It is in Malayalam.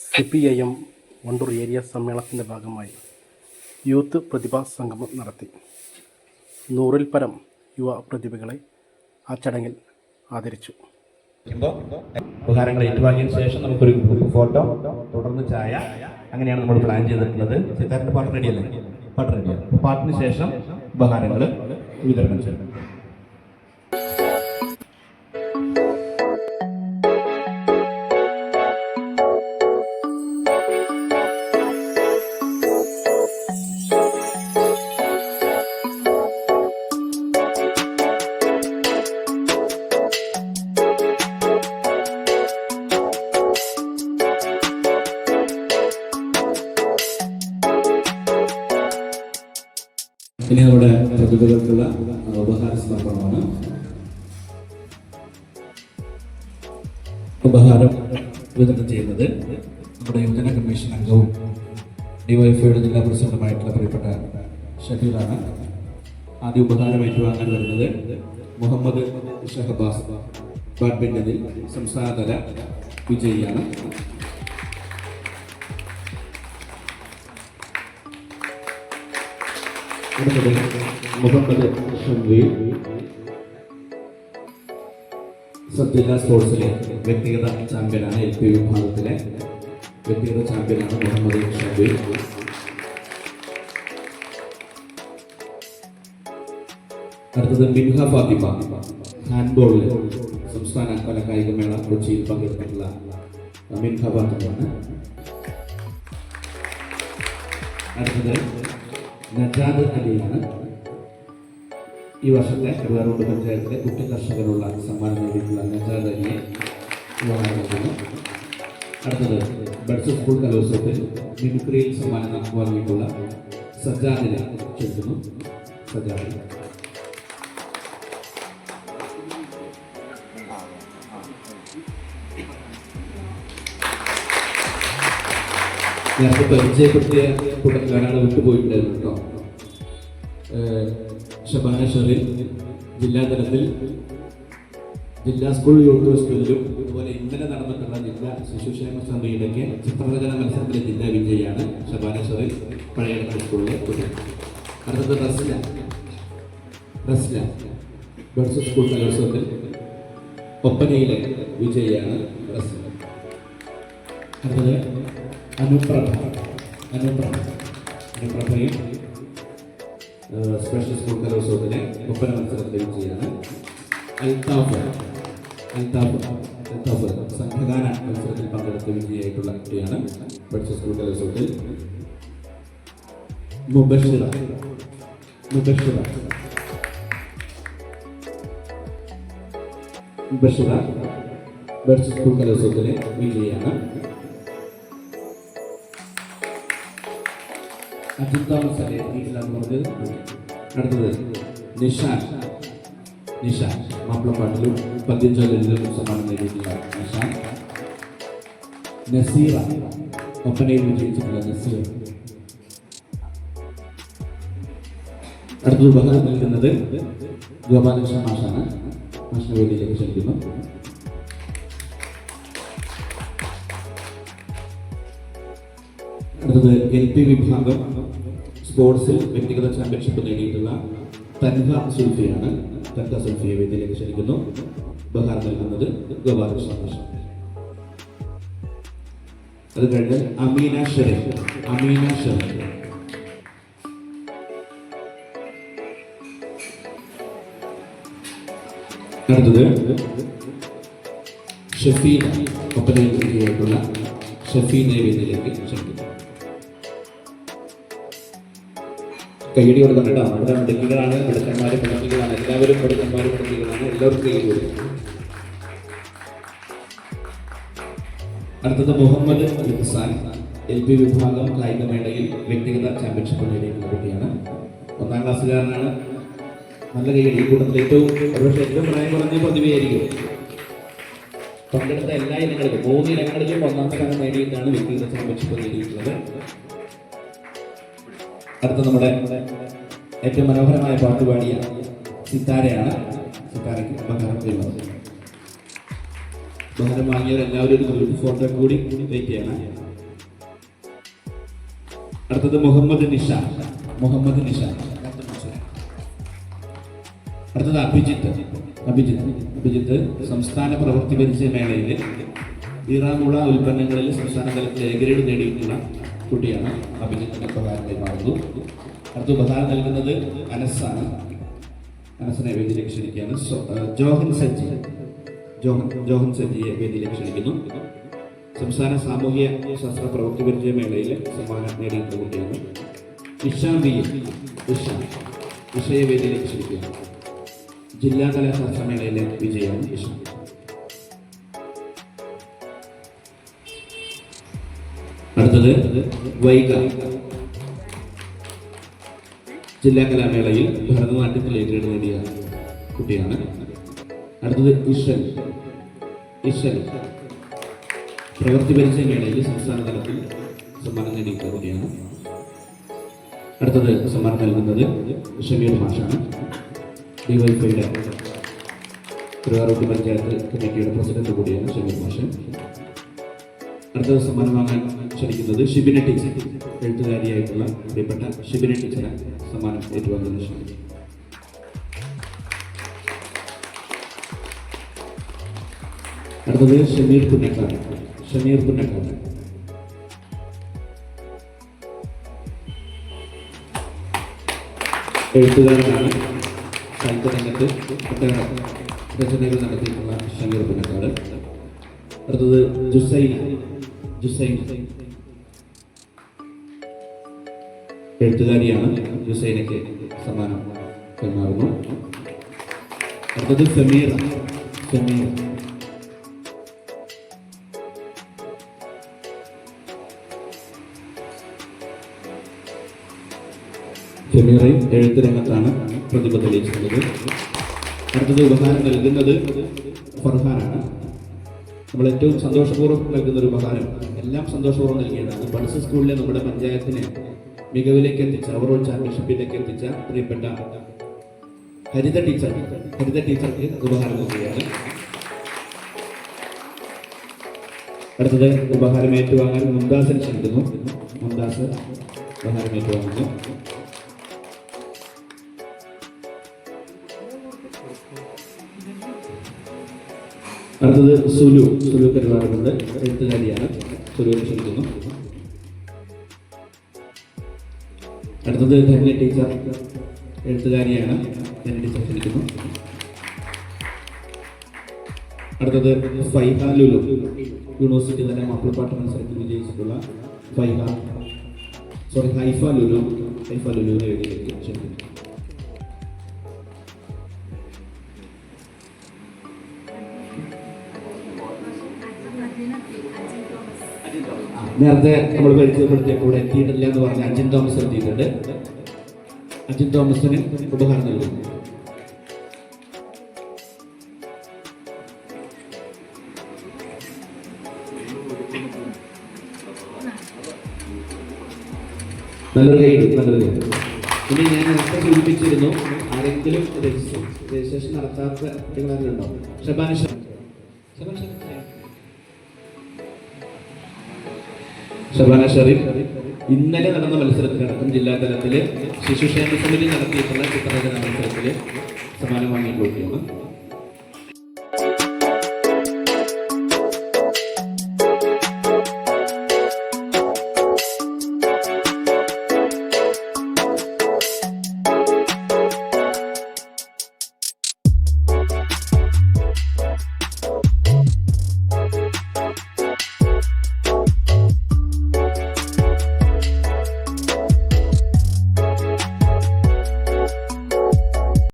C P I M Wandoor area സമ്മേളനത്തിന്റെ ഭാഗമായി യൂത്ത് പ്രതിഭാ സംഗമം നടത്തി. നൂറിൽ പരം യുവ പ്രതിഭകളെ ആ ചടങ്ങിൽ ആദരിച്ചു. ഉപകാരങ്ങൾ ഏറ്റുവാങ്ങിയതിനു ശേഷം നമുക്കൊരു ഫോട്ടോ തുടർന്ന് ചായ അങ്ങനെയാണ് നമ്മൾ പ്ലാൻ ചെയ്തിട്ടുള്ളത്. സിദ്ധാർത്ഥ പാട്ട് റെഡിയല്ലേ പാട്ട് റെഡിയാണ് പാട്ടിന് ശേഷം ഉപകാരങ്ങൾ വിതരണം ചെയ്യും ഇനി നമ്മുടെ പ്രതിഭകൾക്കുള്ള ഉപഹാര സമർപ്പണമാണ്. ഉപഹാരം വിതരണം ചെയ്യുന്നത് നമ്മുടെ യുവജന കമ്മീഷൻ അംഗവും ഡിവൈഎഫ്ഐയുടെ ജില്ലാ പ്രസിഡന്റുമായിട്ടുള്ള പ്രിയപ്പെട്ട ഷഹീറാണ് ആദ്യ ഉപഹാരം ഏറ്റുവാങ്ങാൻ വരുന്നത് മുഹമ്മദ് ഷഹബാസ് ബാഡ്മിന്റണിൽ സംസ്ഥാനതല വിജയിയാണ്. മുഹമ്മദ് ഷംവീർ സബ് ജില്ലാ സ്പോർട്സിലെ വ്യക്തിഗത ചാമ്പ്യനാണ് എൽ പി വിഭാഗത്തിലെ വ്യക്തിഗത ചാമ്പ്യനാണ് മുഹമ്മദ് ഷംവീർ അടുത്തത് മിൻഹ ഫാത്തിമ. ഹാൻഡ്ബോളിൽ സംസ്ഥാന കലാകായികമേള കൊച്ചിയിൽ പങ്കെടുത്തിട്ടുള്ള മിൻഹ ഫാത്തിമയാണ്. അടുത്തത് നജാദ് അലിയാണ് ഈ വർഷത്തെ കരുവാറുണ്ട് പഞ്ചായത്തിലെ കുട്ടി കർഷകരുള്ള സമ്മാനം നേടിയിട്ടുള്ള നജാദ് അലിയെ വിവാഹമാക്കുന്നു അടുത്തത് ബഡ്സ് സ്കൂൾ കലോത്സവത്തിൽ മിമിക്രിയിൽ സമ്മാനം വാങ്ങിയിട്ടുള്ള സജ്ജാദിനെ ക്ഷണിക്കുന്നു. സജ്ജാദിനെ നേരത്തെ പരിചയപ്പെടുത്തിയ ഒരാൾ വിട്ടുപോയിട്ടുണ്ടായിരുന്നു കേട്ടോ. ഷബാന തലത്തിൽ ജില്ലാതലത്തിൽ ജില്ലാ സ്കൂൾ യൂത്ത് ഫെസ്റ്റിവലിലും അതുപോലെ ഇന്നലെ നടന്നിട്ടുള്ള ജില്ലാ ശിശുക്ഷേമ സമിതിയിലേക്ക് ചിത്രരചന മത്സരത്തിലെ ജില്ലാ വിജയിയാണ് ഷബാന പഴയ സ്കൂളിലെ കുട്ടി. അടുത്തത് റസ്ല. റസ്ല. ബഡ്സ് സ്കൂൾ കലോത്സവത്തിൽ ഒപ്പനയിലെ വിജയിയാണ് റസ്ല. അടുത്തത് അനുപ്രഭ അനുപ്രഭ അനുപ്രഭയും സ്പെഷ്യൽ സ്കൂൾ കലോത്സവത്തിലെ ഒപ്പന മത്സരത്തിൽ വിജയാണ് അൽതാഫ്. അൽതാഫ് അൽതാഫ് സംഘഗാന മത്സരത്തിൽ പങ്കെടുത്ത വിജയിയായിട്ടുള്ള കുട്ടിയാണ് പഠിച്ച സ്കൂൾ കലോത്സവത്തിൽ. മുബഷിറ മുബഷിറ. മുബഷിറ പഠിച്ച സ്കൂൾ കലോത്സവത്തിലെ വിജയിയാണ് അജിത് തോമസ് അല്ലേ വീട്ടിലാണ് പറഞ്ഞത് അടുത്തത് നിഷാൻ. നിഷാൻ മാപ്പിളപ്പാട്ടിലും പദ്യം ചൊല്ലലിലും സമ്മാനം നേടിയിട്ടുള്ള നിഷാൻ. നസീറ ഒപ്പനയിൽ വിജയിച്ചിട്ടുള്ള നസീർ അടുത്തത് ഉപഹാരം നൽകുന്നത് ഗോപാലകൃഷ്ണ മാഷാണ്. മാഷിന്റെ വേദിയിലേക്ക് ക്ഷണിക്കുന്നു. അടുത്തത് എൽ പി വിഭാഗം സ്പോർട്സിൽ വ്യക്തിഗത ചാമ്പ്യൻഷിപ്പ് നേടിയിട്ടുള്ള തൻഹ സുൽഫിയാണ്. തൻഹ സുൽഫിയെ വേദിയിലേക്ക് ക്ഷണിക്കുന്നു. ബഹാർ നൽകുന്നത് ഗോപാലകൃഷ്ണ കൃഷ്ണ അത് കഴിഞ്ഞ് അമീന ഷെറീഫ് അമീന ഷെറീഫ് അടുത്തത് ഷഫീന. ഒപ്പനയിൽ വിജയിയായിട്ടുള്ള ഷഫീനെ വേദിയിലേക്ക് ക്ഷണിക്കുന്നു. കൈയടി കൊടുക്കണം കേട്ടോ മിടുക്കികളാണ് മിടുക്കന്മാര് പെൺകുട്ടികളാണ്. എല്ലാവരും മിടുക്കന്മാര് പെൺകുട്ടികളാണ്. എല്ലാവർക്കും കൈയടി കൊടുക്കണം അടുത്തത് മുഹമ്മദ് ഹസാൻ എൽ പി വിഭാഗം കായികമേളയിൽ വ്യക്തിഗത ചാമ്പ്യൻഷിപ്പ് നേടിയിട്ടുള്ള കുട്ടിയാണ് ഒന്നാം ക്ലാസ്സുകാരനാണ്. നല്ല കൈയടി ഈ കൂട്ടത്തിൽ ഏറ്റവും ഒരുപക്ഷെ ഏറ്റവും പ്രായം കുറഞ്ഞ പ്രതിഭയായിരിക്കും പങ്കെടുത്ത എല്ലാ ഇനങ്ങളിലും മൂന്ന് ഇനങ്ങളിലും ഒന്നാം സ്ഥാനം നേടിയിട്ടാണ് വ്യക്തിഗത ചാമ്പ്യൻഷിപ്പ് നേടിയിട്ടുള്ളത്. അടുത്ത നമ്മുടെ ഏറ്റവും മനോഹരമായ പാട്ട് പാടിയ സിത്താരയാണ് സിത്താരയ്ക്ക് ഉപഹാരം ചെയ്യുന്നത്. ഉപഹാരം വാങ്ങിയവരെല്ലാവരും ഒരു ഗ്രൂപ്പ് ഫോട്ടോ കൂടി വെയിറ്റ് ചെയ്യണം. അടുത്തത് മുഹമ്മദ് നിഷ. മുഹമ്മദ് നിഷ. അടുത്തത് അഭിജിത്ത്. അഭിജിത്ത്. അഭിജിത്ത് സംസ്ഥാന പ്രവൃത്തി പരിചയ മേളയിൽ ഈറാമുള ഉൽപ്പന്നങ്ങളിൽ സംസ്ഥാന തലത്തിൽ എ ഗ്രേഡ് നേടിയിട്ടുള്ള കുട്ടിയാണ് അഭിജിത്തിന് പ്രകാരത്തെ കൈമാറുന്നു അടുത്ത ഉപഹാരം നൽകുന്നത് അനസാണ്. അനസിനെ വേദിയിലേക്ക് ക്ഷണിക്കുകയാണ്. ജോഹൻ സജ്ജി ജോഹൻ ജോഹൻ സജ്ജിയെ വേദിയിലേക്ക് ക്ഷണിക്കുന്നു. സംസ്ഥാന സാമൂഹ്യ ശാസ്ത്ര പ്രവൃത്തി പരിചയ മേളയിൽ സമ്മാനം നേടിയിട്ടുള്ള കുട്ടിയാണ് ഇഷ ബി ഇഷ ഇഷയെ വേദിയിലേക്ക് ക്ഷണിക്കുകയാണ്. ജില്ലാതല ശാസ്ത്രമേളയിലെ വിജയമാണ് ഇഷ അടുത്തത് വൈക ജില്ലാ കലാമേളയിൽ ഭരതനാട്യത്തിൽ എ ഗ്രേഡ് നേടിയ കുട്ടിയാണ്. അടുത്തത് ഇഷൻ ഇഷൻ പ്രവൃത്തി പരിചയ മേളയിൽ സംസ്ഥാന തലത്തിൽ സമ്മാനം നേടിയ കുട്ടിയാണ്. അടുത്തത് സമ്മാനം നൽകുന്നത് ഷമീർ മാഷാണ്. ഡിവൈഫൈയുടെ തിരുവാറൂട്ടി പഞ്ചായത്ത് കമ്മിറ്റിയുടെ പ്രസിഡന്റ് കൂടിയാണ് ഷമീർ മാഷൻ. അടുത്തത് ദിവസം വാങ്ങാൻ ക്ഷണിക്കുന്നത് ഷിബിന ടീച്ചർ എഴുത്തുകാരിയായിട്ടുള്ള പ്രിയപ്പെട്ട ഷിബിന ടീച്ചറെ സമ്മാനം ഏറ്റുവാങ്ങുന്ന ക്ഷണിക്കുന്നു അടുത്തത് ഷമീർ പുന്നക്കാട് ഷമീർ പുന്നക്കാട്. എഴുത്തുകാരനാണ് സാഹിത്യരംഗത്ത് രചനകൾ നടത്തിയിട്ടുള്ള ഷമീർ പുന്നക്കാട്. അടുത്തത് ജുസൈൻ ജുസൈൻ. എഴുത്തുകാരിയാണ് ജുസൈനയ്ക്ക് സമ്മാനം കൈമാറുന്നു അടുത്തത് സമീർ. സമീർ. ഷമീറയും എഴുത്ത് രംഗത്താണ് പ്രതിഭ തെളിയിച്ചിട്ടുള്ളത്. അടുത്തത് ഉപഹാരം നൽകുന്നത് ഫർഹാനാണ്. നമ്മൾ ഏറ്റവും സന്തോഷപൂർവം നൽകുന്ന ഒരു ഉപഹാരം എല്ലാം സന്തോഷപൂർവം നൽകിയതാണ്. ബഡ്സ് സ്കൂളിലെ നമ്മുടെ പഞ്ചായത്തിനെ മികവിലേക്ക് എത്തിച്ച ഓവറോൾ ചാമ്പ്യൻഷിപ്പിലേക്ക് എത്തിച്ച പ്രിയപ്പെട്ട ഹരിത ടീച്ചർ ഹരിത ടീച്ചർക്ക് ഉപഹാരം നൽകുകയാണ്. അടുത്തത് ഉപഹാരം ഏറ്റുവാങ്ങാൻ മുംതാസിനെ ക്ഷണിക്കുന്നു. മുംതാസ് ഉപഹാരം ഏറ്റുവാങ്ങുന്നു. അടുത്തത് സുലു സുലു പരിപാടികളുണ്ട് എഴുത്തുകാരിയാണ്. സുലുവിനെ ക്ഷണിക്കുന്നു അടുത്തത് ധന്യ ടീച്ചർ എഴുത്തുകാരിയാണ് ധന്യ ടീച്ചർ ക്ഷണിക്കുന്നു അടുത്തത് ഫൈഹ ലുലു യൂണിവേഴ്സിറ്റി തന്നെ മാപ്പിളപ്പാട്ട് മത്സരത്തിൽ വിജയിച്ചിട്ടുള്ള ഫൈഹ സോറി ഹൈഫ ലുലു ഹൈഫ ലുലുവിനെ വേദിയിലേക്ക് ആ, നേരത്തെ നമ്മൾ പരിചയപ്പെടുത്തിയ കൂടെ എത്തിയിട്ടില്ല എന്ന് പറഞ്ഞ അജിൻ തോമസ് എത്തിയിട്ടുണ്ട്. അജിൻ തോമസിന് ഉപഹാരം നൽകുന്നു. നല്ലൊരു കൈ നല്ലൊരു കൈ ഇനി ഞാൻ നേരത്തെ സൂചിപ്പിച്ചിരുന്നു ആരെങ്കിലും രജിസ്ട്രേഷൻ നടത്താത്ത കുട്ടികളാരുണ്ടോ ഷബാന. ഷബാന ഷെറീഫ് ഇന്നലെ നടന്ന മത്സരത്തിലടക്കം ജില്ലാ തലത്തിൽ ശിശുക്ഷേമ സമിതി നടത്തിയിട്ടുള്ള ചിത്രരചന മത്സരത്തിൽ സമ്മാനം വാങ്ങിക്കൊടുക്കുകയാണ്.